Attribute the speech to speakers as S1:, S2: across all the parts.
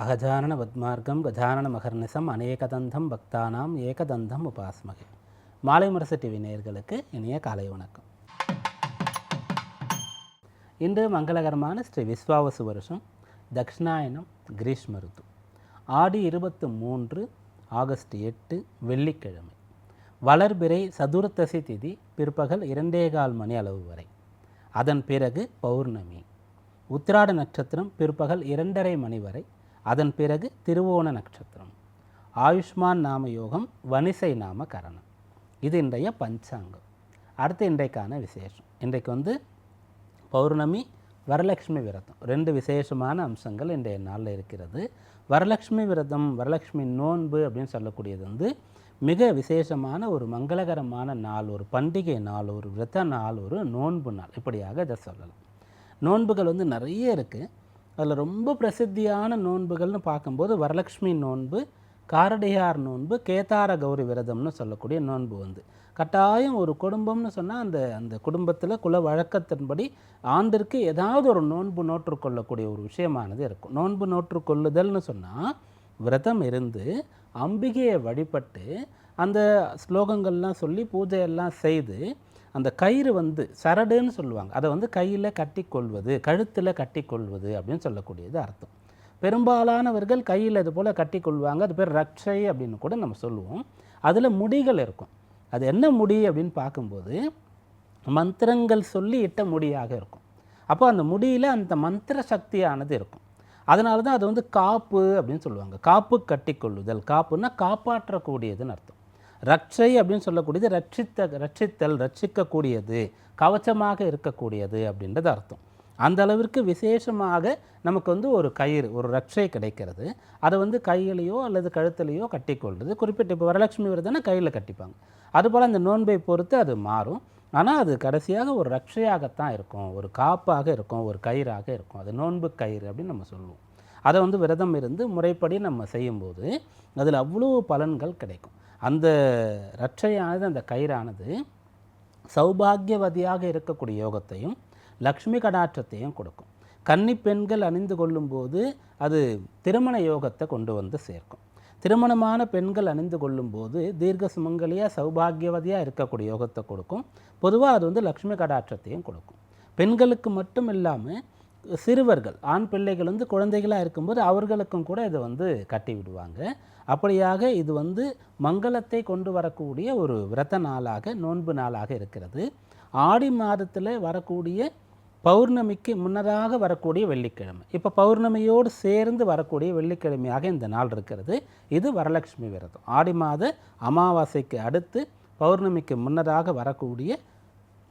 S1: அகஜானன பத்மார்க்கம் கஜானன மகர்நிசம் அநேகதந்தம் பக்தானாம் ஏகதந்தம் உபாஸ்மகே மாலை முரசு டிவி நேயர்களுக்கு இனிய காலை வணக்கம். இன்று மங்களகரமான ஸ்ரீ விஸ்வாவசு வருஷம் தக்ஷணாயனம் கிரீஷ்ம ருத்து. ஆடி இருபத்து மூன்று ஆகஸ்ட் எட்டு வெள்ளிக்கிழமை. வளர்பிறை சதுர்த்தசி திதி பிற்பகல் இரண்டே கால் மணி அளவு வரை. அதன் பிறகு பௌர்ணமி. உத்திராட நட்சத்திரம் பிற்பகல் இரண்டரை மணி வரை. அதன் பிறகு திருவோண நட்சத்திரம். ஆயுஷ்மான் நாம யோகம் வனிசை நாம கரணம். இது இன்றைய பஞ்சாங்கம். அடுத்து இன்றைக்கான விசேஷம். இன்றைக்கு வந்து பௌர்ணமி வரலட்சுமி விரதம். ரெண்டு விசேஷமான அம்சங்கள் இன்றைய நாளில் இருக்கிறது. வரலட்சுமி விரதம் வரலட்சுமி நோன்பு அப்படின்னு சொல்லக்கூடியது வந்து மிக விசேஷமான ஒரு மங்களகரமான நாள் ஒரு பண்டிகை நாள் ஒரு விரத நாள் ஒரு நோன்பு நாள். இப்படியாக இதை சொல்லலாம். நோன்புகள் வந்து நிறைய இருக்குது அதில் ரொம்ப பிரசித்தியான நோன்புகள்னு பார்க்கும்போது வரலட்சுமி நோன்பு காரடியார் நோன்பு கேதார கௌரி விரதம்னு சொல்லக்கூடிய நோன்பு வந்து. கட்டாயம் ஒரு குடும்பம்னு சொன்னால் அந்த அந்த குடும்பத்தில் குல வழக்கத்தின்படி ஆண்டிற்கு ஏதாவது ஒரு நோன்பு நோற்றுக்கொள்ளக்கூடிய ஒரு விஷயமானது இருக்கும். நோன்பு நோற்றுக்கொள்ளுதல்னு சொன்னால் விரதம் இருந்து அம்பிகையை வழிபட்டு அந்த ஸ்லோகங்கள்லாம் சொல்லி பூஜையெல்லாம் செய்து அந்த கயிறு வந்து சரடுன்னு சொல்லுவாங்க. அதை வந்து கையில் கட்டிக்கொள்வது கழுத்தில் கட்டிக்கொள்வது அப்படின்னு சொல்லக்கூடியது அர்த்தம். பெரும்பாலானவர்கள் கையில் இது போல் கட்டிக்கொள்வாங்க. அது பேர் ரக்ஷை அப்படின்னு கூட நம்ம சொல்லுவோம். அதில் முடிகள் இருக்கும். அது என்ன முடி அப்படின்னு பார்க்கும்போது மந்திரங்கள் சொல்லி இட்ட முடியாக இருக்கும். அப்போ அந்த முடியில் அந்த மந்திர சக்தியானது இருக்கும். அதனால தான் அது வந்து காப்பு அப்படின்னு சொல்லுவாங்க. காப்பு கட்டிக்கொள்ளுதல். காப்புன்னா காப்பாற்றக்கூடியதுன்னு அர்த்தம். ரட்சை அப்படின்னு சொல்லக்கூடியது ரட்சித்த ரட்சித்தல் ரட்சிக்கக்கூடியது கவச்சமாக இருக்கக்கூடியது அப்படின்றது அர்த்தம். அந்த அளவிற்கு விசேஷமாக நமக்கு வந்து ஒரு கயிறு ஒரு ரட்சை கிடைக்கிறது. அதை வந்து கையிலையோ அல்லது கழுத்துலையோ கட்டிக்கொள்வது குறிப்பிட்ட இப்போ வரலட்சுமி விரதனை கையில் கட்டிப்பாங்க. அதுபோல் அந்த நோன்பை பொறுத்து அது மாறும். ஆனால் அது கடைசியாக ஒரு ரட்சையாகத்தான் இருக்கும். ஒரு காப்பாக இருக்கும். ஒரு கயிறாக இருக்கும். அது நோன்பு கயிறு அப்படின்னு நம்ம சொல்லுவோம். அதை வந்து விரதம் இருந்து முறைப்படி நம்ம செய்யும்போது அதில் அவ்வளோ பலன்கள் கிடைக்கும். அந்த ரட்சையானது அந்த கயிறானது சௌபாகியவதியாக இருக்கக்கூடிய யோகத்தையும் லக்ஷ்மி கடாற்றத்தையும் கொடுக்கும். கன்னி பெண்கள் அணிந்து கொள்ளும்போது அது திருமண யோகத்தை கொண்டு வந்து சேர்க்கும். திருமணமான பெண்கள் அணிந்து கொள்ளும்போது தீர்க்க சுமங்கலியாக சௌபாகியவதியாக இருக்கக்கூடிய யோகத்தை கொடுக்கும். பொதுவாக அது வந்து லக்ஷ்மி கடாற்றத்தையும் கொடுக்கும். பெண்களுக்கு மட்டும் இல்லாமல் சிறுவர்கள் ஆண் பிள்ளைகள் வந்து குழந்தைகளாக இருக்கும்போது அவர்களுக்கும் கூட இதை வந்து கட்டி விடுவாங்க. அப்படியாக இது வந்து மங்களத்தை கொண்டு வரக்கூடிய ஒரு விரத நாளாக நோன்பு நாளாக இருக்கிறது. ஆடி மாதத்தில் வரக்கூடிய பௌர்ணமிக்கு முன்னதாக வரக்கூடிய வெள்ளிக்கிழமை. இப்போ பௌர்ணமியோடு சேர்ந்து வரக்கூடிய வெள்ளிக்கிழமையாக இந்த நாள் இருக்கிறது. இது வரலட்சுமி விரதம். ஆடி மாத அமாவாசைக்கு அடுத்து பௌர்ணமிக்கு முன்னதாக வரக்கூடிய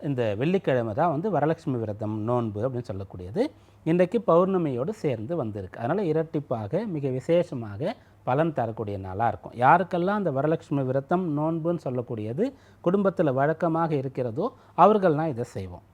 S1: இந்த வெள்ளிக்கிழமை தான் வந்து வரலட்சுமி விரதம் நோன்பு அப்படின்னு சொல்லக்கூடியது. இன்றைக்கு பௌர்ணமியோடு சேர்ந்து வந்திருக்கு. அதனால் இரட்டிப்பாக மிக விசேஷமாக பலன் தரக்கூடிய நாளாக இருக்கும். யாருக்கெல்லாம் அந்த வரலட்சுமி விரதம் நோன்புன்னு சொல்லக்கூடியது குடும்பத்தில் வழக்கமாக இருக்கிறதோ அவர்கள்லாம் இதை செய்வோம்.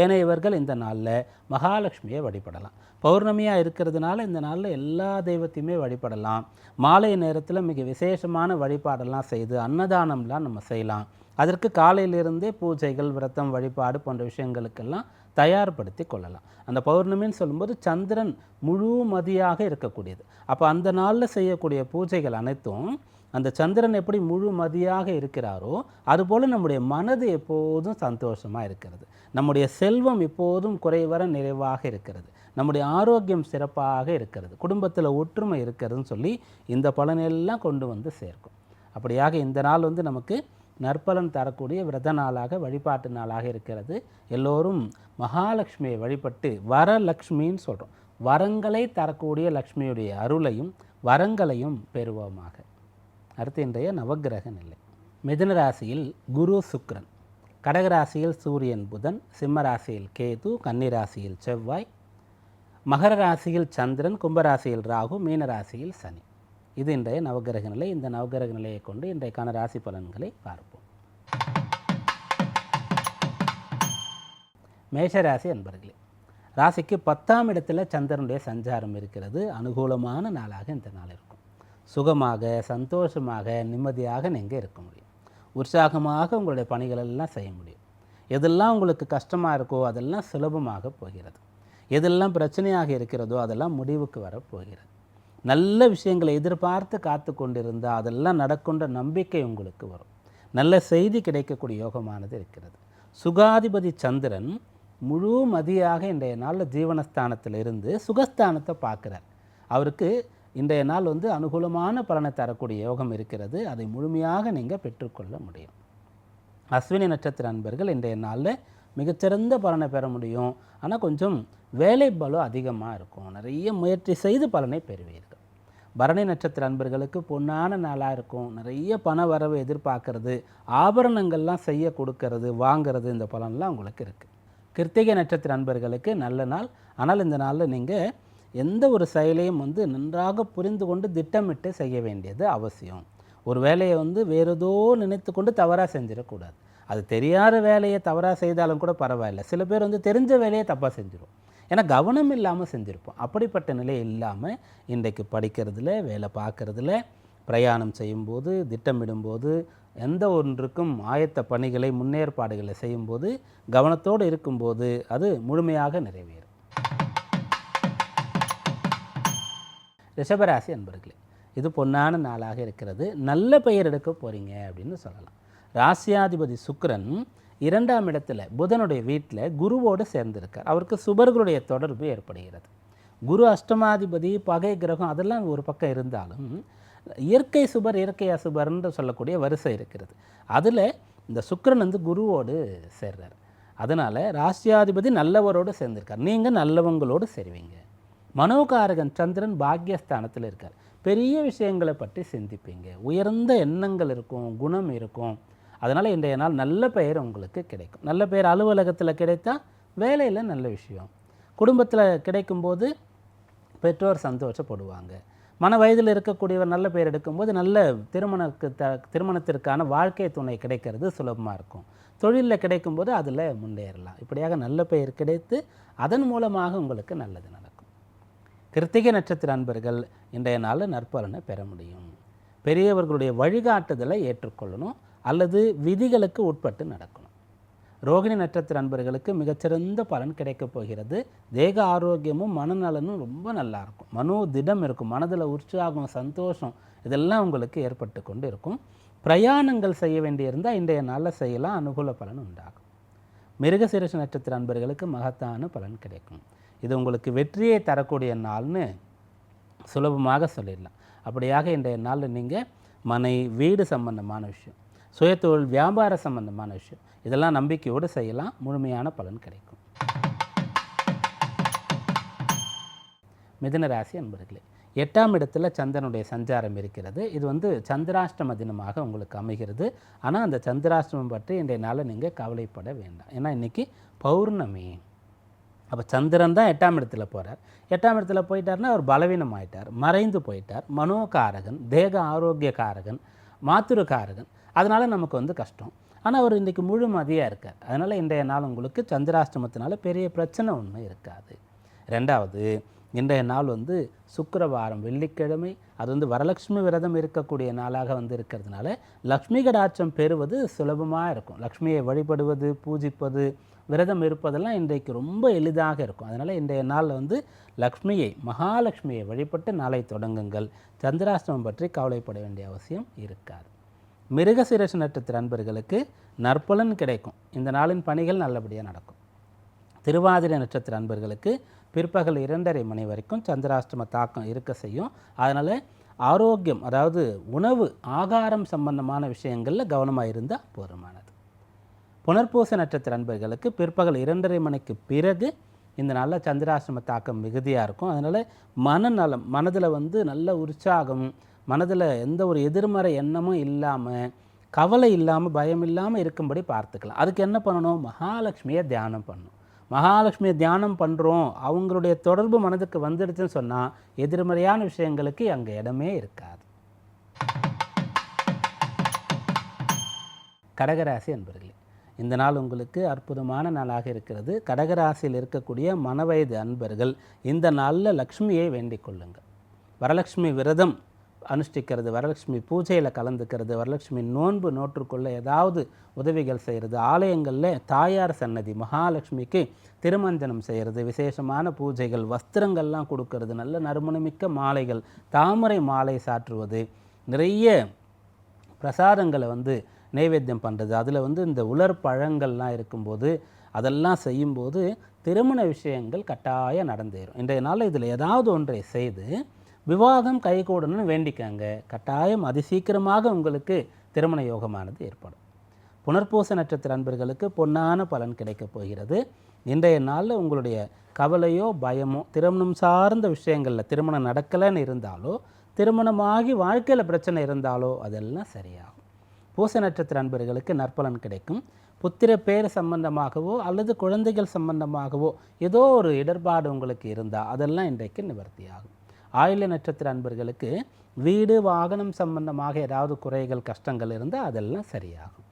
S1: ஏனையவர்கள் இந்த நாளில் மகாலட்சுமியை வழிபடலாம். பௌர்ணமியாக இருக்கிறதுனால இந்த நாளில் எல்லா தெய்வத்தையுமே வழிபடலாம். மாலை நேரத்தில் மிக விசேஷமான வழிபாடெல்லாம் செய்து அன்னதானம்லாம் நம்ம செய்யலாம். அதற்கு காலையிலிருந்தே பூஜைகள் விரதம் வழிபாடு போன்ற விஷயங்களுக்கெல்லாம் தயார்படுத்தி கொள்ளலாம். அந்த பௌர்ணமின்னு சொல்லும்போது சந்திரன் முழு மதியாக இருக்கக்கூடியது. அப்போ அந்த நாளில் செய்யக்கூடிய பூஜைகள் அனைத்தும் அந்த சந்திரன் எப்படி முழு மதியாக இருக்கிறாரோ அதுபோல் நம்முடைய மனது எப்போதும் சந்தோஷமாக இருக்கிறது. நம்முடைய செல்வம் எப்போதும் குறைவர நிறைவாக இருக்கிறது. நம்முடைய ஆரோக்கியம் சிறப்பாக இருக்கிறது. குடும்பத்தில் ஒற்றுமை இருக்கிறதுன்னு சொல்லி இந்த பலனெல்லாம் கொண்டு வந்து சேர்க்கும். அப்படியாக இந்த நாள் வந்து நமக்கு நற்பலன் தரக்கூடிய விரத நாளாக வழிபாட்டு நாளாக இருக்கிறது. எல்லோரும் மகாலட்சுமியை வழிபட்டு வரலக்ஷ்மின்னு சொல்கிறோம் வரங்களை தரக்கூடிய லக்ஷ்மியுடைய அருளையும் வரங்களையும் பெறுவோமாக. அடுத்து இன்றைய நவக்கிரக நிலை. மிதன ராசியில் குரு சுக்ரன். கடகராசியில் சூரியன் புதன் சிம்ம ராசியில் கேது கன்னிராசியில் செவ்வாய் மகர ராசியில் சந்திரன் கும்பராசியில் ராகு மீனராசியில் சனி. இது இன்றைய நவகிரக நிலை. இந்த நவகிரக நிலையை கொண்டு இன்றைக்கான ராசி பலன்களை பார்ப்போம். மேஷராசி அன்பர்களே ராசிக்கு பத்தாம் இடத்துல சந்திரனுடைய சஞ்சாரம் இருக்கிறது. அனுகூலமான நாளாக இந்த நாள் இருக்கும். சுகமாக சந்தோஷமாக நிம்மதியாக நீங்கள் இருக்க முடியும். உற்சாகமாக உங்களுடைய பணிகளெல்லாம் செய்ய முடியும். எதெல்லாம் உங்களுக்கு கஷ்டமாக இருக்கோ அதெல்லாம் சுலபமாக போகிறது. எதெல்லாம் பிரச்சனையாக இருக்கிறதோ அதெல்லாம் முடிவுக்கு வரப்போகிறது. நல்ல விஷயங்களை எதிர்பார்த்து காத்து கொண்டிருந்தால் அதெல்லாம் நடக்குன்ற நம்பிக்கை உங்களுக்கு வரும். நல்ல செய்தி கிடைக்கக்கூடிய யோகமானது இருக்கிறது. சுகாதிபதி சந்திரன் முழு மதியாக இன்றைய நாளில் ஜீவனஸ்தானத்தில் இருந்து சுகஸ்தானத்தை பார்க்குறார். அவருக்கு இன்றைய நாள் வந்து அனுகூலமான பலனை தரக்கூடிய யோகம் இருக்கிறது. அதை முழுமையாக நீங்கள் பெற்றுக்கொள்ள முடியும். அஸ்வினி நட்சத்திர அன்பர்கள் இன்றைய நாளில் மிகச்சிறந்த பலனை பெற முடியும். ஆனால் கொஞ்சம் வேலை பலு அதிகமாக இருக்கும். நிறைய முயற்சி செய்து பலனை பெறுவீர்கள். பரணி நட்சத்திர அன்பர்களுக்கு பொன்னான நாளாக இருக்கும். நிறைய பண வரவு எதிர்பார்க்கறது. ஆபரணங்கள்லாம் செய்ய கொடுக்கறது வாங்கிறது இந்த பலன்லாம் உங்களுக்கு இருக்குது கிருத்திகை நட்சத்திர அன்பர்களுக்கு நல்ல நாள். ஆனால் இந்த நாளில் நீங்கள் எந்த ஒரு செயலையும் வந்து நன்றாக புரிந்து கொண்டு திட்டமிட்டு செய்ய வேண்டியது அவசியம். ஒரு வேலையை வந்து வேறு ஏதோ நினைத்து கொண்டு தவறாக செஞ்சிடக்கூடாது. அது தெரியாத வேலையை தவறாக செய்தாலும் கூட பரவாயில்ல. சில பேர் வந்து தெரிஞ்ச வேலையை தப்பாக செஞ்சிடும் ஏன்னா கவனம் இல்லாமல் செஞ்சுருப்போம். அப்படிப்பட்ட நிலை இல்லாமல் இன்றைக்கு படிக்கிறதுல வேலை பார்க்குறதுல பிரயாணம் செய்யும்போது திட்டமிடும்போது எந்த ஒன்றுக்கும் ஆயத்த பணிகளை முன்னேற்பாடுகளை செய்யும்போது கவனத்தோடு இருக்கும்போது அது முழுமையாக நிறைவேறும். ரிஷபராசி அன்பர்களே இது பொன்னான நாளாக இருக்கிறது. நல்ல பெயர் எடுக்க போகிறீங்க அப்படின்னு சொல்லலாம். ராசியாதிபதி சுக்கரன் இரண்டாம் இடத்துல புதனுடைய வீட்டில் குருவோடு சேர்ந்திருக்கார். அவருக்கு சுபர்களுடைய தொடர்பு ஏற்படுகிறது. குரு அஷ்டமாதிபதி பகை கிரகம் அதெல்லாம் ஒரு பக்கம் இருந்தாலும் இயற்கை சுபர் இயற்கை அசுபர்ன்னு சொல்லக்கூடிய வரிசை இருக்கிறது. அதில் இந்த சுக்கரன் வந்து குருவோடு சேர்றார். அதனால் ராசியாதிபதி நல்லவரோடு சேர்ந்திருக்கார். நீங்கள் நல்லவங்களோடு சேருவீங்க. மனோகாரகன் சந்திரன் பாக்யஸ்தானத்தில் இருக்கார். பெரிய விஷயங்களை பற்றி சிந்திப்பீங்க. உயர்ந்த எண்ணங்கள் இருக்கும் குணம் இருக்கும். அதனால் இன்றைய நாள் நல்ல பெயர் உங்களுக்கு கிடைக்கும். நல்ல பெயர் அலுவலகத்தில் கிடைத்தா வேலையில் நல்ல விஷயம். குடும்பத்தில் கிடைக்கும்போது பெற்றோர் சந்தோஷப்படுவாங்க. மன வயதில் இருக்கக்கூடியவர் நல்ல பெயர் எடுக்கும்போது நல்ல திருமணக்கு த திருமணத்திற்கான வாழ்க்கை துணை கிடைக்கிறது சுலபமாக இருக்கும். தொழிலில் கிடைக்கும்போது அதில் முன்னேறலாம். இப்படியாக நல்ல பெயர் கிடைத்து அதன் மூலமாக உங்களுக்கு நல்லது நடக்கும். கிருத்திகை நட்சத்திர அன்பர்கள் இன்றைய நாளில் நற்பலனை பெற முடியும். பெரியவர்களுடைய வழிகாட்டுதலை ஏற்றுக்கொள்ளணும். அல்லது விதிகளுக்கு உட்பட்டு நடக்கணும். ரோகிணி நட்சத்திர அன்பர்களுக்கு மிகச்சிறந்த பலன் கிடைக்கப் போகிறது. தேக ஆரோக்கியமும் மனநலனும் ரொம்ப நல்லா இருக்கும். மனோ திடம் இருக்கும். மனதில் உற்சாகம் சந்தோஷம் இதெல்லாம் உங்களுக்கு ஏற்பட்டு கொண்டு இருக்கும் பிரயாணங்கள் செய்ய வேண்டியிருந்தால் இன்றைய நாளில் செய்யலாம். அனுகூல பலன் உண்டாகும். மிருகசீரிஷ நட்சத்திர அன்பர்களுக்கு மகத்தான பலன் கிடைக்கும். இது உங்களுக்கு வெற்றியை தரக்கூடிய நாள்னு சுலபமாக சொல்லிடலாம். அப்படியாக இன்றைய நாளில் நீங்கள் மனை வீடு சம்பந்தமான விஷயம் சுயதொழில் வியாபார சம்பந்தமான விஷயம். இதெல்லாம் நம்பிக்கையோடு செய்யலாம். முழுமையான பலன் கிடைக்கும். மிதன ராசி அன்பர்களே எட்டாம் இடத்துல சந்திரனுடைய சஞ்சாரம் இருக்கிறது. இது வந்து சந்திராஷ்டம தினமாக உங்களுக்கு அமைகிறது. ஆனால் அந்த சந்திராஷ்டமம் பற்றி இன்றைய நாளில் நீங்கள் கவலைப்பட வேண்டாம். ஏன்னா இன்றைக்கி பௌர்ணமி. அப்போ சந்திரன் தான் எட்டாம் இடத்துல போகிறார் எட்டாம் இடத்துல போயிட்டார்னா அவர் பலவீனம் ஆயிட்டார் மறைந்து போயிட்டார். மனோகாரகன் தேக ஆரோக்கிய காரகன் மாத்துருக்காரகன். அதனால் நமக்கு வந்து கஷ்டம். ஆனால் அவர் இன்றைக்கி முழு மதியாக இருக்கார். அதனால் இன்றைய நாள் உங்களுக்கு சந்திராஷ்டமத்தினால பெரிய பிரச்சனை ஒன்றும் இருக்காது. ரெண்டாவது இன்றைய நாள் வந்து சுக்கரவாரம் வெள்ளிக்கிழமை அது வந்து வரலட்சுமி விரதம் இருக்கக்கூடிய நாளாக வந்து இருக்கிறதுனால லக்ஷ்மி கடாட்சம் பெறுவது சுலபமாக இருக்கும். லக்ஷ்மியை வழிபடுவது பூஜிப்பது விரதம் இருப்பதெல்லாம் இன்றைக்கு ரொம்ப எளிதாக இருக்கும். அதனால் இன்றைய நாளில் வந்து லக்ஷ்மியை மகாலட்சுமியை வழிபட்டு நாளை தொடங்குங்கள். சந்திராஷ்டமம் பற்றி கவலைப்பட வேண்டிய அவசியம் இருக்காது. மிருகசீரஷ நட்சத்திர அன்பர்களுக்கு நற்பலன் கிடைக்கும். இந்த நாளின் பணிகள் நல்லபடியாக நடக்கும். திருவாதிரை நட்சத்திர அன்பர்களுக்கு பிற்பகல் இரண்டரை மணி வரைக்கும் சந்திராஷ்டம தாக்கம் இருக்க செய்யும். அதனால் ஆரோக்கியம் அதாவது உணவு ஆகாரம் சம்பந்தமான விஷயங்களில் கவனமாக இருந்தால் போதுமானது. புனர்பூச நட்சத்திர அன்பர்களுக்கு பிற்பகல் இரண்டரை மணிக்கு பிறகு இந்த நாளில் சந்திராசிரம தாக்கம் மிகுதியாக இருக்கும். அதனால் மனநலம் மனதில் வந்து நல்ல உற்சாகம் மனதில் எந்த ஒரு எதிர்மறை எண்ணமும் இல்லாமல் கவலை இல்லாமல் பயம் இல்லாமல் இருக்கும்படி பார்த்துக்கலாம். அதுக்கு என்ன பண்ணணும்? மகாலட்சுமியை தியானம் பண்ணணும். மகாலட்சுமியை தியானம் பண்ணுறோம். அவங்களுடைய தொடர்பு மனதுக்கு வந்துடுச்சுன்னு சொன்னால் எதிர்மறையான விஷயங்களுக்கு அங்கே இடமே இருக்காது. கடகராசி அன்பர்களே இந்த நாள் உங்களுக்கு அற்புதமான நாளாக இருக்கிறது. கடகராசியில் இருக்கக்கூடிய மனவயது அன்பர்கள் இந்த நாளில் லக்ஷ்மியை வேண்டிக் கொள்ளுங்கள். வரலட்சுமி விரதம் அனுஷ்டிக்கிறது வரலட்சுமி பூஜையில் கலந்துக்கிறது வரலட்சுமி நோன்பு நோற்றுக்குள்ளே ஏதாவது உதவிகள் செய்கிறது ஆலயங்களில் தாயார் சன்னதி மகாலட்சுமிக்கு திருமஞ்சனம் செய்கிறது விசேஷமான பூஜைகள் வஸ்திரங்கள்லாம் கொடுக்கறது நல்ல நறுமணமிக்க மாலைகள் தாமரை மாலை சாற்றுவது நிறைய பிரசாதங்களை வந்து நைவேத்தியம் பண்ணுறது அதில் வந்து இந்த உலர் பழங்கள்லாம் இருக்கும்போது அதெல்லாம் செய்யும்போது திருமண விஷயங்கள் கட்டாயம் நடந்தேறும். இன்றைய நாளில் இதில் ஏதாவது ஒன்றை செய்து விவாகம் கைகூடணும்னு வேண்டிக்காங்க. கட்டாயம் அதிசீக்கிரமாக உங்களுக்கு திருமண யோகமானது ஏற்படும். புனர்பூச நட்சத்திர அன்பர்களுக்கு பொன்னான பலன் கிடைக்கப் போகிறது. இன்றைய நாளில் உங்களுடைய கவலையோ பயமோ திருமணம் சார்ந்த விஷயங்களில் திருமணம் நடக்கலைன்னு இருந்தாலோ திருமணமாகி வாழ்க்கையில் பிரச்சனை இருந்தாலோ அதெல்லாம் சரியாகும். பூச நட்சத்திர அன்பர்களுக்கு நற்பலன் கிடைக்கும். புத்திர பேர் சம்பந்தமாகவோ அல்லது குழந்தைகள் சம்பந்தமாகவோ ஏதோ ஒரு இடர்பாடு உங்களுக்கு இருந்தால் அதெல்லாம் இன்றைக்கு நிவர்த்தியாகும். ஆயுள நட்சத்திர அன்பர்களுக்கு வீடு வாகனம் சம்பந்தமாக ஏதாவது குறைகள் கஷ்டங்கள் இருந்தால் அதெல்லாம் சரியாகும்.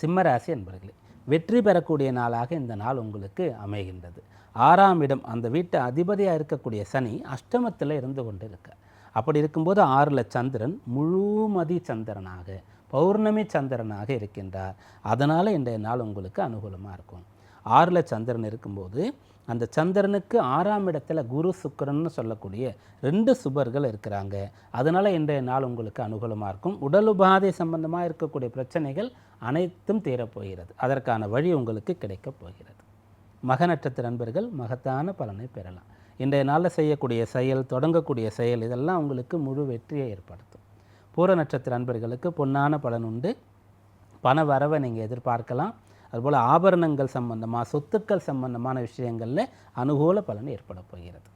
S1: சிம்மராசி அன்பர்களே வெற்றி பெறக்கூடிய நாளாக இந்த நாள் உங்களுக்கு அமைகின்றது. ஆறாம் இடம் அந்த வீட்டு அதிபதியாக இருக்கக்கூடிய சனி அஷ்டமத்தில் இருந்து கொண்டு இருக்க அப்படி இருக்கும்போது ஆறில் சந்திரன் முழுமதி சந்திரனாக பௌர்ணமி சந்திரனாக இருக்கின்றார். அதனால் இன்றைய நாள் உங்களுக்கு அனுகூலமாக இருக்கும். ஆறில் சந்திரன் இருக்கும்போது அந்த சந்திரனுக்கு ஆறாம் இடத்துல குரு சுக்கரன்னு சொல்லக்கூடிய ரெண்டு சுபர்கள் இருக்கிறாங்க. அதனால் இன்றைய நாள் உங்களுக்கு அனுகூலமாக இருக்கும். உடல் உபாதை சம்பந்தமாக இருக்கக்கூடிய பிரச்சனைகள் அனைத்தும் தீரப்போகிறது. அதற்கான வழி உங்களுக்கு கிடைக்கப் போகிறது. மக நட்சத்திர நண்பர்கள் மகத்தான பலனை பெறலாம். இன்றைய நாளில் செய்யக்கூடிய செயல் தொடங்கக்கூடிய செயல் இதெல்லாம் உங்களுக்கு முழு வெற்றியை ஏற்படுத்தும். பூர நட்சத்திர நண்பர்களுக்கு பொன்னான பலன் உண்டு. பண வரவை நீங்கள் எதிர்பார்க்கலாம். அதுபோல் ஆபரணங்கள் சம்பந்தமாக சொத்துக்கள் சம்பந்தமான விஷயங்களில் அனுகூல பலன் ஏற்பட போகிறது.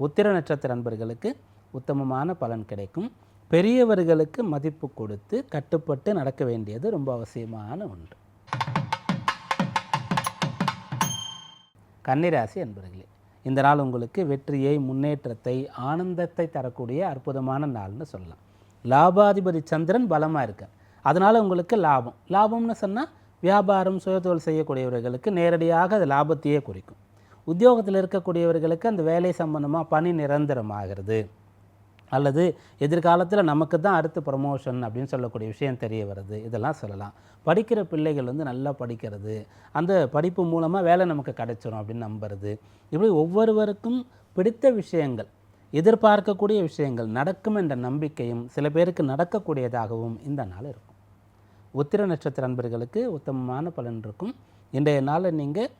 S1: உத்திர நட்சத்திர நண்பர்களுக்கு உத்தமமான பலன் கிடைக்கும். பெரியவர்களுக்கு மதிப்பு கொடுத்து கட்டுப்பட்டு நடக்க வேண்டியது ரொம்ப அவசியமான ஒன்று. கன்னிராசி அன்பர்களே இந்த நாள் உங்களுக்கு வெற்றியை முன்னேற்றத்தை ஆனந்தத்தை தரக்கூடிய அற்புதமான நாள்னு சொல்லலாம். லாபாதிபதி சந்திரன் பலமாக இருக்கார். அதனால் உங்களுக்கு லாபம். லாபம்னு சொன்னால் வியாபாரம் சுயதொழில் செய்யக்கூடியவர்களுக்கு நேரடியாக அது லாபத்தையே குறிக்கும். உத்தியோகத்தில் இருக்கக்கூடியவர்களுக்கு அந்த வேலை சம்பந்தமாக பணி நிரந்தரமாகிறது. அல்லது எதிர்காலத்தில் நமக்கு தான் அடுத்து ப்ரமோஷன் அப்படின்னு சொல்லக்கூடிய விஷயம் தெரிய வருது. இதெல்லாம் சொல்லலாம். படிக்கிற பிள்ளைகள் வந்து நல்லா படிக்கிறது. அந்த படிப்பு மூலமாக வேலை நமக்கு கிடைச்சிரும் அப்படின்னு நம்புறது. இப்படி ஒவ்வொருவருக்கும் பிடித்த விஷயங்கள் எதிர்பார்க்கக்கூடிய விஷயங்கள் நடக்கும் என்ற நம்பிக்கையும் சில பேருக்கு நடக்கக்கூடியதாகவும் இந்த நாள் இருக்கும். உத்திர நட்சத்திர அன்பர்களுக்கு உத்தமமான பலன் இருக்கும். இன்றைய நாளில் நீங்கள்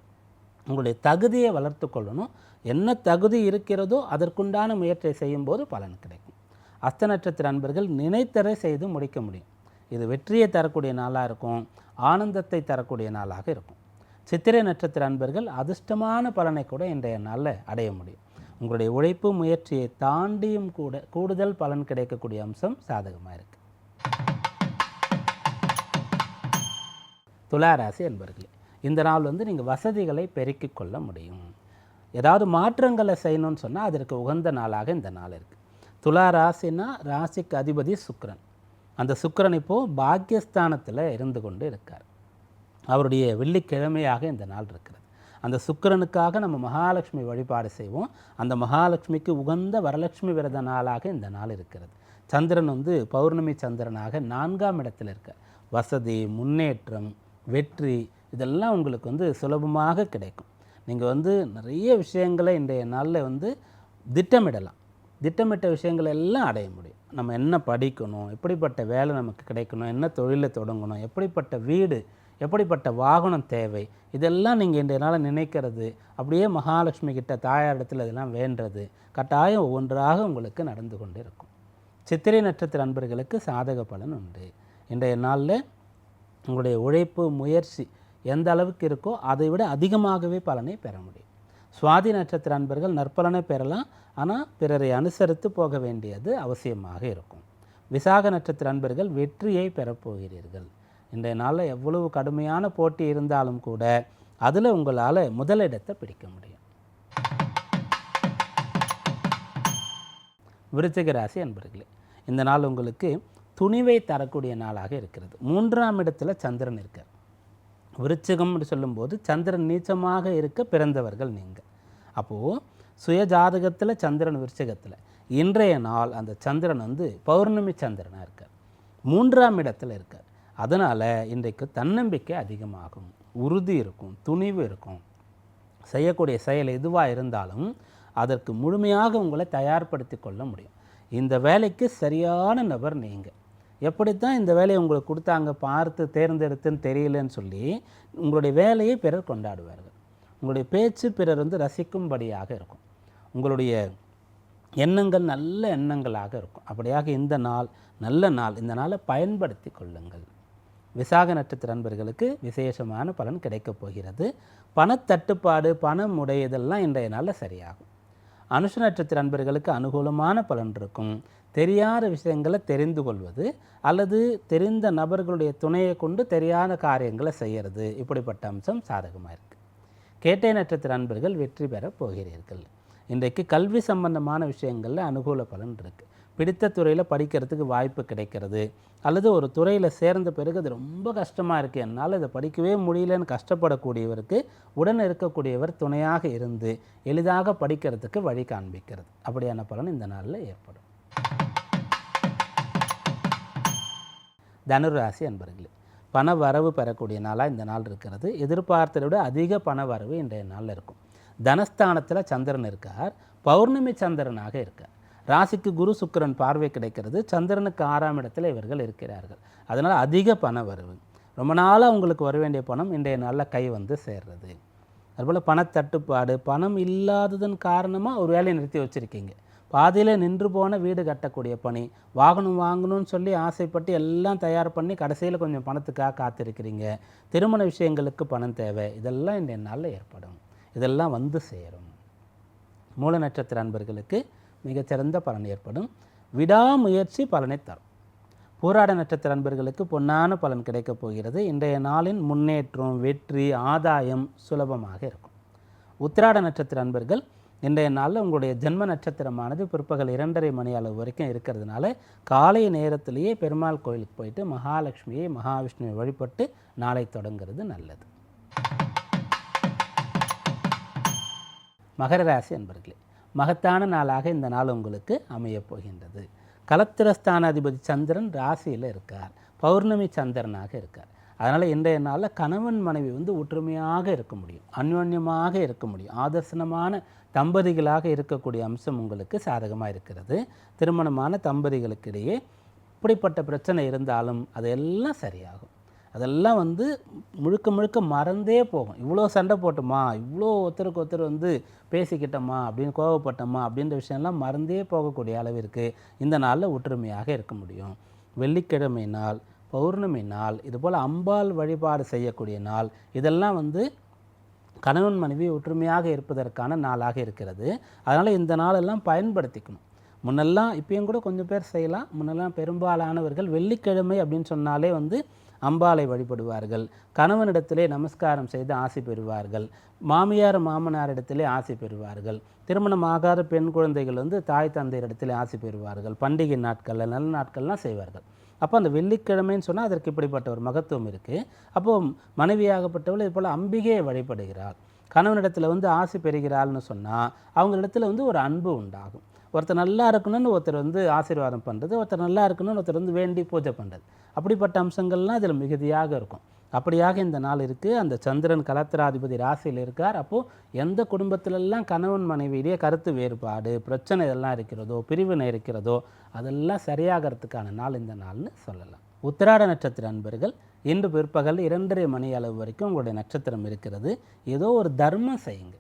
S1: உங்களுடைய தகுதியை வளர்த்து கொள்ளணும். என்ன தகுதி இருக்கிறதோ அதற்குண்டான முயற்சியை செய்யும்போது பலன் கிடைக்கும். அஸ்த நட்சத்திர அன்பர்கள் நினைத்தரை செய்து முடிக்க முடியும். இது வெற்றியை தரக்கூடிய நாளாக இருக்கும். ஆனந்தத்தை தரக்கூடிய நாளாக இருக்கும். சித்திரை நட்சத்திர அன்பர்கள் அதிர்ஷ்டமான பலனை கூட இன்றைய நாளில் அடைய முடியும். உங்களுடைய உழைப்பு முயற்சியை தாண்டியும் கூட கூடுதல் பலன் கிடைக்கக்கூடிய அம்சம் சாதகமாக இருக்குது துளாராசி என்பர்களே இந்த நாள் வந்து நீங்கள் வசதிகளை பெருக்கிக் கொள்ள முடியும். ஏதாவது மாற்றங்களை செய்யணும்னு சொன்னால் அதற்கு உகந்த நாளாக இந்த நாள் இருக்குது துலா ராசினா ராசிக்கு அதிபதி சுக்கிரன். அந்த சுக்கிரன் இப்போது பாக்கியஸ்தானத்தில் இருந்து கொண்டு இருக்கார். அவருடைய வெள்ளிக்கிழமையாக இந்த நாள் இருக்கிறது. அந்த சுக்கிரனுக்காக நம்ம மகாலட்சுமி வழிபாடு செய்வோம். அந்த மகாலட்சுமிக்கு உகந்த வரலட்சுமி விரத நாளாக இந்த நாள் இருக்கிறது. சந்திரன் வந்து பௌர்ணமி சந்திரனாக நான்காம் இடத்தில் இருக்க வசதி முன்னேற்றம் வெற்றி இதெல்லாம் உங்களுக்கு வந்து சுலபமாக கிடைக்கும். நீங்கள் வந்து நிறைய விஷயங்களை இன்றைய நாளில் வந்து திட்டமிடலாம். திட்டமிட்ட விஷயங்களை எல்லாம் அடைய முடியும். நம்ம என்ன படிக்கணும் எப்படிப்பட்ட வேலை நமக்கு கிடைக்கணும் என்ன தொழிலை தொடங்கணும் எப்படிப்பட்ட வீடு எப்படிப்பட்ட வாகனம் தேவை இதெல்லாம் நீங்கள் இன்றைய நாள் நினைக்கிறது அப்படியே மகாலட்சுமி கிட்ட தாயாரிடத்தில் இதெல்லாம் வேண்டுறது கட்டாயம் ஒவ்வொன்றாக உங்களுக்கு நடந்து கொண்டு இருக்கும் சித்திரை நட்சத்திர நண்பர்களுக்கு சாதக பலன் உண்டு. இன்றைய நாளில் உங்களுடைய உழைப்பு முயற்சி எந்த அளவுக்கு இருக்கோ அதை விட அதிகமாகவே பலனை பெற முடியும். சுவாதி நட்சத்திர அன்பர்கள் நற்பலனை பெறலாம். ஆனால் பிறரை அனுசரித்து போக வேண்டியது அவசியமாக இருக்கும். விசாக நட்சத்திர அன்பர்கள் வெற்றியை பெறப்போகிறீர்கள் இன்றைய நாளில் எவ்வளவு கடுமையான போட்டி இருந்தாலும் கூட அதில் உங்களால் முதலிடத்தை பிடிக்க முடியும். விருச்சிக ராசி அன்பர்களே இந்த நாள் உங்களுக்கு துணிவை தரக்கூடிய நாளாக இருக்கிறது. மூன்றாம் இடத்துல சந்திரன் இருக்கார். விருச்சிகம் என்று சொல்லும்போது சந்திரன் நீச்சமாக இருக்க பிறந்தவர்கள் நீங்கள் அப்போது சுய ஜாதகத்தில் சந்திரன் விருச்சகத்தில். இன்றைய நாள் அந்த சந்திரன் வந்து பௌர்ணமி சந்திரனாக இருக்கார். மூன்றாம் இடத்துல இருக்கார். அதனால் இன்றைக்கு தன்னம்பிக்கை அதிகமாகும். உறுதி இருக்கும். துணிவு இருக்கும். செய்யக்கூடிய செயல் எதுவாக இருந்தாலும் அதற்கு முழுமையாக உங்களை தயார்படுத்தி கொள்ள முடியும். இந்த வேலைக்கு சரியான நபர் நீங்கள் எப்படித்தான் இந்த வேலையை உங்களுக்கு கொடுத்தாங்க பார்த்து தேர்ந்தெடுத்துன்னு தெரியலன்னு சொல்லி உங்களுடைய வேலையை பிறர் கொண்டாடுவார்கள். உங்களுடைய பேச்சு பிறர் வந்து ரசிக்கும்படியாக இருக்கும். உங்களுடைய எண்ணங்கள் நல்ல எண்ணங்களாக இருக்கும். அப்படியாக இந்த நாள் நல்ல நாள் இந்த நாளை பயன்படுத்தி கொள்ளுங்கள். விசாக நட்சத்திர நண்பர்களுக்கு விசேஷமான பலன் கிடைக்கப் போகிறது. பணத்தட்டுப்பாடு பணம் உடையதெல்லாம் இன்றைய நாளில் சரியாகும். அனுஷ நட்சத்திர நண்பர்களுக்கு அனுகூலமான பலன் இருக்கும். தெரியாத விஷயங்களை தெரிந்து கொள்வது அல்லது தெரிந்த நபர்களுடைய துணையை கொண்டு தெரியாத காரியங்களை செய்கிறது இப்படிப்பட்ட அம்சம் சாதகமாக இருக்குது கேட்டை நட்சத்திர நண்பர்கள் வெற்றி பெறப் போகிறீர்கள். இன்றைக்கு கல்வி சம்பந்தமான விஷயங்களில் அனுகூல பலன் இருக்குது பிடித்த துறையில் படிக்கிறதுக்கு வாய்ப்பு கிடைக்கிறது. அல்லது ஒரு துறையில் சேர்ந்த பிறகு அது ரொம்ப கஷ்டமாக இருக்குது என்னால் இதை படிக்கவே முடியலன்னு கஷ்டப்படக்கூடியவருக்கு உடன் இருக்கக்கூடியவர் துணையாக இருந்து எளிதாக படிக்கிறதுக்கு வழி காண்பிக்கிறது. அப்படியான பலன் இந்த நாளில் ஏற்படும். தனுராசி அன்பர்களே பண வரவு பெறக்கூடிய நாளாக இந்த நாள் இருக்கிறது. எதிர்பார்த்ததை விட அதிக பண வரவு இன்றைய நாளில் இருக்கும். தனஸ்தானத்தில் சந்திரன் இருக்கார். பௌர்ணமி சந்திரனாக இருக்கார். ராசிக்கு குரு சுக்கிரன் பார்வை கிடைக்கிறது. சந்திரனுக்கு ஆறாம் இடத்துல இவர்கள் இருக்கிறார்கள். அதனால் அதிக பண வரவு. ரொம்ப நாளாக உங்களுக்கு வர வேண்டிய பணம் இன்றைய நாளில் கை வந்து சேர்றது. அதுபோல் பணத்தட்டுப்பாடு பணம் இல்லாததன் காரணமாக ஒரு வேலையை நிறுத்தி வச்சுருக்கீங்க. பாதியில் நின்று போன வீடு கட்டக்கூடிய பணி. வாகனம் வாங்கணும்னு சொல்லி ஆசைப்பட்டு எல்லாம் தயார் பண்ணி கடைசியில் கொஞ்சம் பணத்துக்காக காத்திருக்கிறீங்க. திருமண விஷயங்களுக்கு பணம் தேவை. இதெல்லாம் இந்த நாளில் ஏற்படும். இதெல்லாம் வந்து சேரும். மூல நட்சத்திர அன்பர்களுக்கு மிகச்சிறந்த பலன் ஏற்படும். விடாமுயற்சி பலனை தரும். போராட நட்சத்திர அன்பர்களுக்கு பொன்னான பலன் கிடைக்கப் போகிறது. இன்றைய நாளின் முன்னேற்றம் வெற்றி ஆதாயம் சுலபமாக இருக்கும். உத்திராட நட்சத்திர அன்பர்கள் இன்றைய நாளில் உங்களுடைய ஜென்ம நட்சத்திரமானது பிற்பகல் இரண்டரை மணி அளவு வரைக்கும் இருக்கிறதுனால காலை நேரத்திலேயே பெருமாள் கோயிலுக்கு போயிட்டு மகாலட்சுமியை மகாவிஷ்ணுவை வழிபட்டு நாளை தொடங்குறது நல்லது. மகர ராசி அன்பர்களே மகத்தான நாளாக இந்த நாள் உங்களுக்கு அமையப் போகின்றது. கலத்திரஸ்தானாதிபதி சந்திரன் ராசியில் இருக்கார். பௌர்ணமி சந்திரனாக இருக்கார். அதனால் இன்றைய நாளில் கணவன் மனைவி வந்து ஒற்றுமையாக இருக்க முடியும் அந்யோன்யமாக இருக்க முடியும். ஆதர்சனமான தம்பதிகளாக இருக்கக்கூடிய அம்சம் உங்களுக்கு சாதகமாக இருக்கிறது. திருமணமான தம்பதிகளுக்கிடையே இப்படிப்பட்ட பிரச்சனை இருந்தாலும் அதெல்லாம் சரியாகும். அதெல்லாம் வந்து முழுக்க முழுக்க மறந்தே போகும். இவ்வளோ சண்டை போட்டோமா? இவ்வளோ ஒருத்தருக்கு ஒருத்தர் வந்து பேசிக்கிட்டோமா? அப்படின்னு கோவப்பட்டோமா? அப்படின்ற விஷயம்லாம் மறந்தே போகக்கூடிய அளவிற்கு இந்த நாளில் ஒற்றுமையாக இருக்க முடியும். வெள்ளிக்கிழமை நாள் பௌர்ணமி நாள் இதுபோல் அம்பாள் வழிபாடு செய்யக்கூடிய நாள் இதெல்லாம் வந்து கணவன் மனைவி ஒற்றுமையாக இருப்பதற்கான நாளாக இருக்கிறது. அதனால் இந்த நாளெல்லாம் பயன்படுத்திக்கணும். முன்னெல்லாம் இப்பயும் கூட கொஞ்சம் பேர் செய்யலாம். முன்னெல்லாம் பெரும்பாலானவர்கள் வெள்ளிக்கிழமை அப்படின்னு சொன்னாலே வந்து அம்பாளை வழிபடுவார்கள். கணவனிடத்திலே நமஸ்காரம் செய்து ஆசை பெறுவார்கள். மாமியார் மாமனாரிடத்திலே ஆசை பெறுவார்கள். திருமணமாகாத பெண் குழந்தைகள் வந்து தாய் தந்தையரிடத்திலே ஆசை பெறுவார்கள். பண்டிகை நாட்களில் நல்ல நாட்கள்லாம் செய்வார்கள். அப்போ அந்த வெள்ளிக்கிழமைன்னு சொன்னால் அதற்கு இப்படிப்பட்ட ஒரு மகத்துவம் இருக்குது அப்போது மனைவியாகப்பட்டவள் இது போல் அம்பிகையை வழிபடுகிறாள். கணவனிடத்தில் வந்து ஆசை பெறுகிறாள்னு சொன்னால் அவங்களிடத்தில் வந்து ஒரு அன்பு உண்டாகும். ஒருத்தர் நல்லா இருக்கணும்னு ஒருத்தர் வந்து ஆசீர்வாதம் பண்ணுறது ஒருத்தர் நல்லா இருக்கணும்னு ஒருத்தர் வந்து வேண்டி பூஜை பண்ணுறது அப்படிப்பட்ட அம்சங்கள்லாம் இதில் மிகுதியாக இருக்கும். அப்படியாக இந்த நாள் இருக்குது அந்த சந்திரன் கலத்திராதிபதி ராசியில் இருக்கார். அப்போது எந்த குடும்பத்திலெல்லாம் கணவன் மனைவியிலேயே கருத்து வேறுபாடு பிரச்சனை இதெல்லாம் இருக்கிறதோ பிரிவினை இருக்கிறதோ அதெல்லாம் சரியாகிறதுக்கான நாள் இந்த நாள்னு சொல்லலாம். உத்திராட நட்சத்திர அன்பர்கள் இன்று பிற்பகல் இரண்டரை மணி அளவு வரைக்கும் உங்களுடைய நட்சத்திரம் இருக்கிறது. ஏதோ ஒரு தர்மம் செய்யுங்க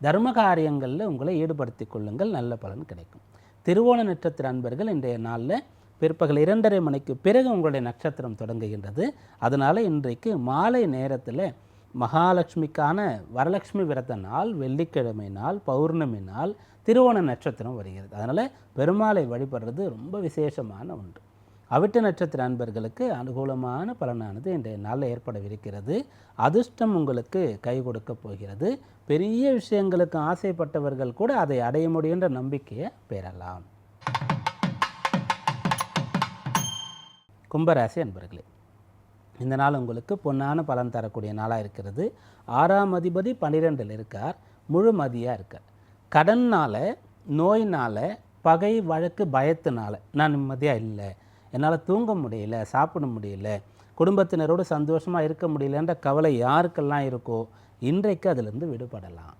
S1: தர்ம காரியங்களில் உங்களை ஈடுபடுத்தி கொள்ளுங்கள். நல்ல பலன் கிடைக்கும். திருவோண நட்சத்திர அன்பர்கள் இன்றைய நாளில் பிற்பகல் இரண்டரை மணிக்கு பிறகு உங்களுடைய நட்சத்திரம் தொடங்குகின்றது. அதனால் இன்றைக்கு மாலை நேரத்தில் மகாலட்சுமிக்கான வரலட்சுமி விரத நாள் வெள்ளிக்கிழமை நாள் பௌர்ணமி நாள் திருவோண நட்சத்திரம் வருகிறது. அதனால் பெருமாளை வழிபடுறது ரொம்ப விசேஷமான ஒன்று. அவிட்ட நட்சத்திர அன்பர்களுக்கு அனுகூலமான பலனானது இன்றைய நாளில் ஏற்படவிருக்கிறது. அதிர்ஷ்டம் உங்களுக்கு கை கொடுக்க போகிறது. பெரிய விஷயங்களுக்கு ஆசைப்பட்டவர்கள் கூட அதை அடைய முடியுன்ற நம்பிக்கையை பெறலாம். கும்பராசி அன்பர்களே இந்த நாள் உங்களுக்கு பொன்னான பலன் தரக்கூடிய நாளாக இருக்கிறது. ஆறாம் அதிபதி பன்னிரெண்டில் இருக்கார் முழு மதியாக இருக்கார். கடன்னால் நோயினால் பகை வழக்கு பயத்தினால நான் நிம்மதியாக இல்லை என்னால் தூங்க முடியல சாப்பிட முடியல குடும்பத்தினரோடு சந்தோஷமாக இருக்க முடியலன்ற கவலை யாருக்கெல்லாம் இருக்கோ இன்றைக்கு அதிலிருந்து விடுபடலாம்.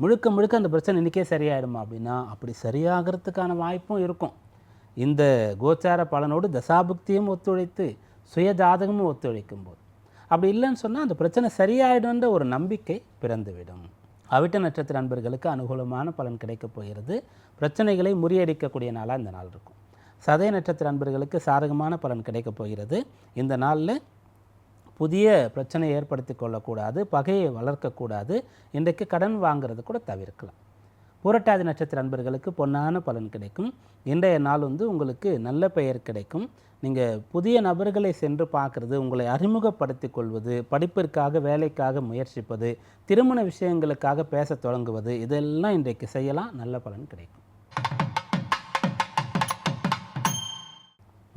S1: முழுக்க முழுக்க அந்த பிரச்சனை இன்றைக்கே சரியாயிடுமா அப்படின்னா அப்படி சரியாகிறதுக்கான வாய்ப்பும் இருக்கும். இந்த கோச்சார பலனோடு தசாபுக்தியும் ஒத்துழைத்து சுய ஜாதகமும் ஒத்துழைக்கும் போது அப்படி இல்லைன்னு சொன்னால் அந்த பிரச்சனை சரியாயிடும்ன்ற ஒரு நம்பிக்கை பிறந்துவிடும். அவிட்ட நட்சத்திர அன்பர்களுக்கு அனுகூலமான பலன் கிடைக்கப் போகிறது. பிரச்சனைகளை முறியடிக்கக்கூடிய நாளாக இந்த நாள் இருக்கும். சதய நட்சத்திர அன்பர்களுக்கு சாதகமான பலன் கிடைக்கப் போகிறது. இந்த நாளில் புதிய பிரச்சனையை ஏற்படுத்தி கொள்ளக்கூடாது பகையை வளர்க்கக்கூடாது இன்றைக்கு கடன் வாங்கிறது கூட தவிர்க்கலாம். பூரட்டாதி நட்சத்திர அன்பர்களுக்கு பொன்னான பலன் கிடைக்கும். இன்றைய நாள் வந்து உங்களுக்கு நல்ல பெயர் கிடைக்கும். நீங்கள் புதிய நபர்களை சென்று பார்க்குறது உங்களை அறிமுகப்படுத்திக் கொள்வது படிப்பிற்காக வேலைக்காக முயற்சிப்பது திருமண விஷயங்களுக்காக பேச தொடங்குவது இதெல்லாம் இன்றைக்கு செய்யலாம். நல்ல பலன் கிடைக்கும்.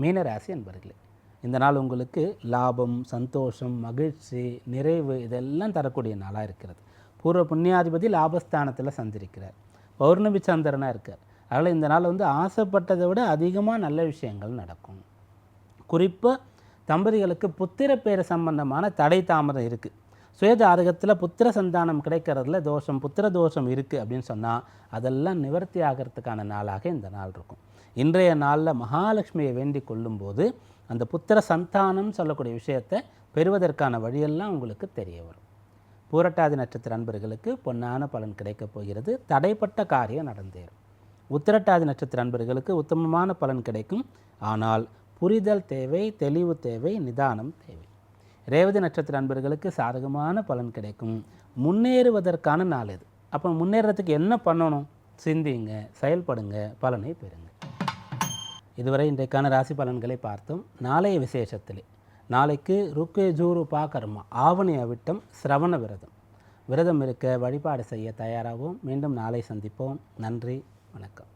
S1: மீனராசி அன்பர்களே இந்த நாள் உங்களுக்கு லாபம் சந்தோஷம் மகிழ்ச்சி நிறைவு இதெல்லாம் தரக்கூடிய நாளாக இருக்கிறது. பூர்வ புண்ணியாதிபதி லாபஸ்தானத்தில் சந்திருக்கிறார் பௌர்ணமி சந்திரனாக இருக்கார். அதனால் இந்த நாள் வந்து ஆசைப்பட்டதை விட அதிகமாக நல்ல விஷயங்கள் நடக்கும். குறிப்பாக தம்பதிகளுக்கு புத்திர பேர் சம்பந்தமான தடை தாமதம் இருக்குது சுயஜாதகத்தில் புத்திர சந்தானம் கிடைக்கிறதுல தோஷம் புத்திர தோஷம் இருக்குது அப்படின்னு சொன்னால் அதெல்லாம் நிவர்த்தி ஆகிறதுக்கான நாளாக இந்த நாள் இருக்கும். இன்றைய நாளில் மகாலட்சுமியை வேண்டி கொள்ளும்போது அந்த புத்திர சந்தானம் சொல்லக்கூடிய விஷயத்தை பெறுவதற்கான வழியெல்லாம் உங்களுக்கு தெரிய வரும். பூரட்டாதி நட்சத்திர அன்பர்களுக்கு பொன்னான பலன் கிடைக்கப் போகிறது. தடைப்பட்ட காரியம் நடந்தேறும். உத்திரட்டாதி நட்சத்திர அன்பர்களுக்கு உத்தமமான பலன் கிடைக்கும். ஆனால் புரிதல் தேவை தெளிவு தேவை நிதானம் தேவை. ரேவதி நட்சத்திர அன்பர்களுக்கு சாதகமான பலன் கிடைக்கும். முன்னேறுவதற்கான நாள் இது. அப்போ முன்னேறதுக்கு என்ன பண்ணணும்? சிந்திங்க செயல்படுங்க பலனை பெறுங்க. இதுவரை இன்றைக்கான ராசி பலன்களை பார்த்தோம். நாளைய விசேஷத்திலே. நாளைக்கு ருக்கே ஜூரு பாக்கர்மா? ஆவணி அவிட்டம் சிரவண விரதம். விரதம் இருக்க வழிபாடு செய்ய தயாராகவும் மீண்டும் நாளை சந்திப்போம். நன்றி வணக்கம்.